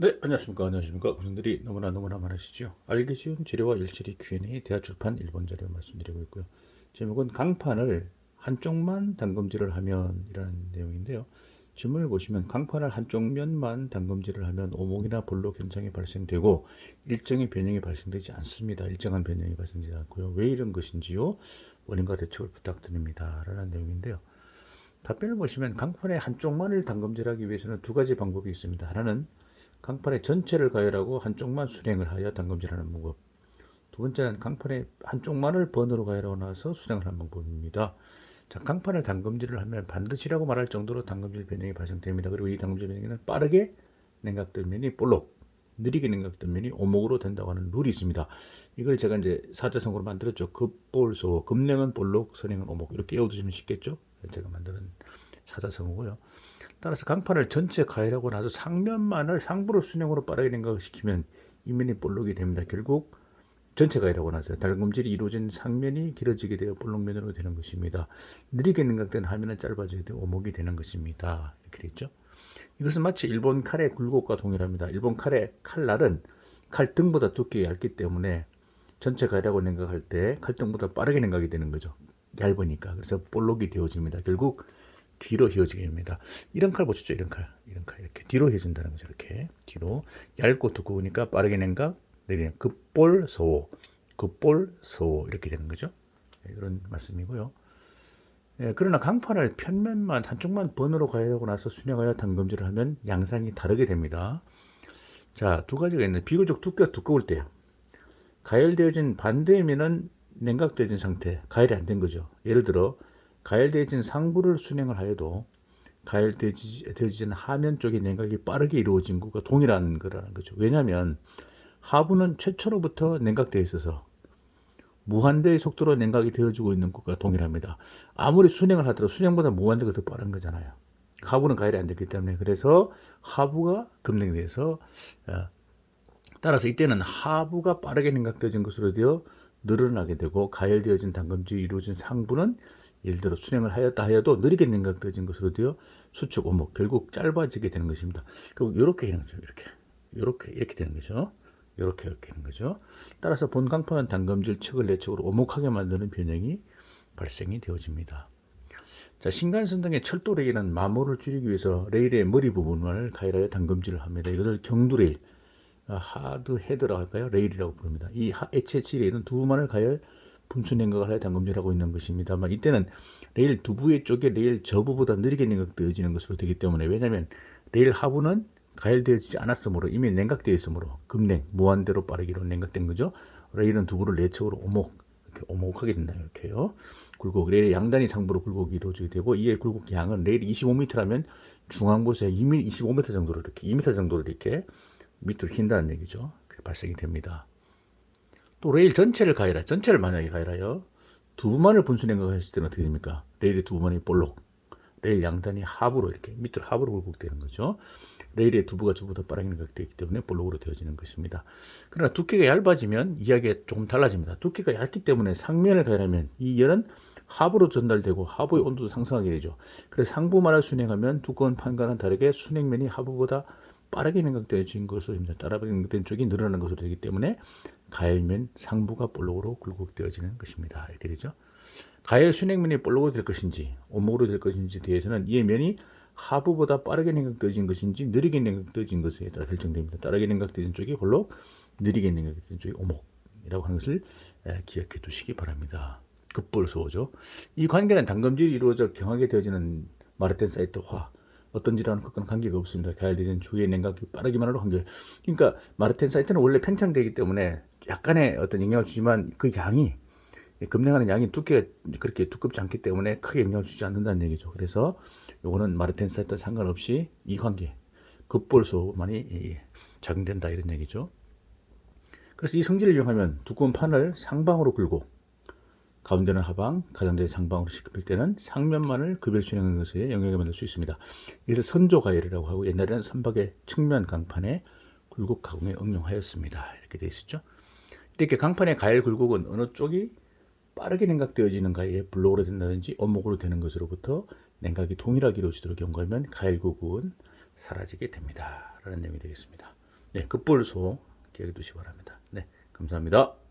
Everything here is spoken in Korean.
네, 안녕하십니까. 안녕하십니까. 고생들이 너무나 너무나 많으시죠. 알기 쉬운 재료와 일처리 Q&A 대하출판 일본 자료 말씀드리고 있고요. 제목은 강판을 한쪽만 담금질을 하면 이라는 내용인데요. 질문을 보시면 강판을 한쪽 면만 담금질을 하면 오목이나 볼록 현상이 발생되고 일정의 변형이 발생되지 않습니다. 일정한 변형이 발생되지 않고요. 왜 이런 것인지요? 원인과 대책을 부탁드립니다. 라는 내용인데요. 답변을 보시면 강판의 한쪽만을 담금질하기 위해서는 두 가지 방법이 있습니다. 하나는 강판의 전체를 가열하고 한쪽만 순행을 하여 담금질하는 방법. 두 번째는 강판의 한쪽만을 번으로 가열하고 나서 순행을 하는 방법입니다. 자, 강판을 담금질을 하면 반드시라고 말할 정도로 담금질 변형이 발생됩니다. 그리고 이 담금질 변형은 빠르게 냉각된 면이 볼록, 느리게 냉각된 면이 오목으로 된다고 하는 룰이 있습니다. 이걸 제가 이제 사자성어로 만들었죠. 급볼소, 급냉은 볼록, 선행은 오목. 이렇게 외워두시면 쉽겠죠? 제가 만드는 사자성어고요. 따라서 강판을 전체 가열하고 나서 상면만을 상부로 순형으로 빠르게 냉각시키면 이면이 볼록이 됩니다. 결국 전체 가열하고 나서 달금질이 이루어진 상면이 길어지게 되어 볼록면으로 되는 것입니다. 느리게 냉각된 하면은 짧아지게 되어 오목이 되는 것입니다. 이렇게 됐죠. 이것은 마치 일본 칼의 굴곡과 동일합니다. 일본 칼의 칼날은 칼등보다 두께가 얇기 때문에 전체 가열하고 냉각할 때 칼등보다 빠르게 냉각이 되는 거죠. 얇으니까. 그래서 볼록이 되어집니다. 결국 뒤로 휘어지게 됩니다. 이런 칼 보셨죠? 이런 칼. 이런 칼. 이렇게 뒤로 휘어진다는 거죠. 이렇게. 뒤로. 얇고 두꺼우니까 빠르게 냉각, 내리는 급볼, 소호. 급볼, 소호. 이렇게 되는 거죠. 네, 이런 말씀이고요. 예, 그러나 강판을 편면만 한쪽만 번으로 가열하고 나서 순행하여 담금질을 하면 양상이 다르게 됩니다. 자, 두 가지가 있는데 비교적 두께가 두꺼울 때요. 가열되어진 반대면은 냉각되어진 상태, 가열이 안 된 거죠. 예를 들어 가열되어진 상부를 순행을 하여도 가열되어진 하면 쪽의 냉각이 빠르게 이루어진 것과 동일한 거라는 거죠. 왜냐하면 하부는 최초로부터 냉각되어 있어서 무한대의 속도로 냉각이 되어지고 있는 것과 동일합니다. 아무리 순행을 하더라도 순행보다 무한대가 더 빠른 거잖아요. 하부는 가열이 안 됐기 때문에 그래서 하부가 급냉돼서 어, 따라서 이때는 하부가 빠르게 냉각되어진 것으로 되어 늘어나게 되고 가열되어진 담금질이 이루어진 상부는 예를 들어 순행을 하였다 하여도 느리게 냉각되어진 것으로 되어 수축 오목 결국 짧아지게 되는 것입니다. 결국 이렇게 되는 거죠. 이렇게 이렇게 이렇게 되는 거죠. 이렇게 이렇게 되는 거죠. 따라서 본 강판은 담금질 측을 내측으로 오목하게 만드는 변형이 발생이 되어집니다. 자, 신간선 등의 철도 레일은 마모를 줄이기 위해서 레일의 머리 부분을 가열하여 담금질을 합니다. 이것을 경두 레일, 하드 헤드라고 할까요? 레일이라고 부릅니다. 이 HH 레일은 두 부만을 가열 분수 냉각을 하여 담금질하고 있는 것입니다만 이때는 레일 두부의 쪽에 레일 저부보다 느리게 냉각되어지는 것으로 되기 때문에 왜냐하면 레일 하부는 가열되어지지 않았으므로 이미 냉각되어 있으므로 급냉 무한대로 빠르기로 냉각된 거죠. 레일은 두부를 내측으로 오목 이렇게 오목하게 된다 이렇게요. 굴곡 레일의 양단이 상부로 굴곡이 이루어지게 되고 이의 굴곡 양은 레일이 25m라면 중앙 곳에 2m, 25m 정도로 이렇게 2m 정도로 이렇게 밑으로 휜다는 얘기죠. 발생이 됩니다. 또 레일 전체를 가열하, 전체를 만약에 가열하여 두 부만을 분수 냉각 했을 때는 어떻게 됩니까? 레일의 두 부만이 볼록, 레일 양단이 하부로 이렇게 밑으로 하부로 굴곡되는 거죠. 레일의 두부가 저보다 빠르게 냉각되기 때문에 볼록으로 되어지는 것입니다. 그러나 두께가 얇아지면 이야기가 조금 달라집니다. 두께가 얇기 때문에 상면을 가열하면 이 열은 하부로 전달되고 하부의 온도도 상승하게 되죠. 그래서 상부만을 순행하면 두꺼운 판과는 다르게 순행면이 하부보다 빠르게 냉각되어진 것으로 됩니다. 따라 냉각된 쪽이 늘어나는 것으로 되기 때문에 가열면 상부가 볼록으로 굴곡되어지는 것입니다. 이렇게 되죠. 가열 순행면이 볼록으로 될 것인지 오목으로 될 것인지 대해서는 이의 면이 하부보다 빠르게 냉각되어진 것인지 느리게 냉각되어진 것에 따라 결정됩니다. 빠르게 냉각되어진 쪽이 볼록, 느리게 냉각되어진 쪽이 오목이라고 하는 것을 기억해 두시기 바랍니다. 급볼소죠. 이 관계는 담금질이 이루어져 경하게 되어지는 마르텐 사이트화 어떤 질환 것과는 관계가 없습니다. 가열되는 주위의 냉각이 빠르기만 하로 한결. 그러니까 마르텐 사이트는 원래 팽창되기 때문에 약간의 어떤 영향을 주지만 그 양이 급냉하는 양이 두께가 그렇게 두껍지 않기 때문에 크게 영향을 주지 않는다는 얘기죠. 그래서 요거는 마르텐 사이트 상관없이 이 관계 급볼소만이 작용된다 이런 얘기죠. 그래서 이 성질을 이용하면 두꺼운 판을 상방으로 긁고 가운데는 하방, 가장자리 상방으로 시급할 때는 상면만을 급일 수행하는 것에 영향을 받을 수 있습니다. 이래서 선조 가열이라고 하고 옛날에는 선박의 측면 강판에 굴곡 가공에 응용하였습니다. 이렇게 되어 있었죠. 이렇게 강판의 가열 굴곡은 어느 쪽이 빠르게 냉각되어지는 가에 블록으로 된다든지 원목으로 되는 것으로부터 냉각이 동일하게 이루어지도록 연구하면 가열 굴곡은 사라지게 됩니다. 라는 내용이 되겠습니다. 네, 급불소 기억해 두시기 바랍니다. 네, 감사합니다.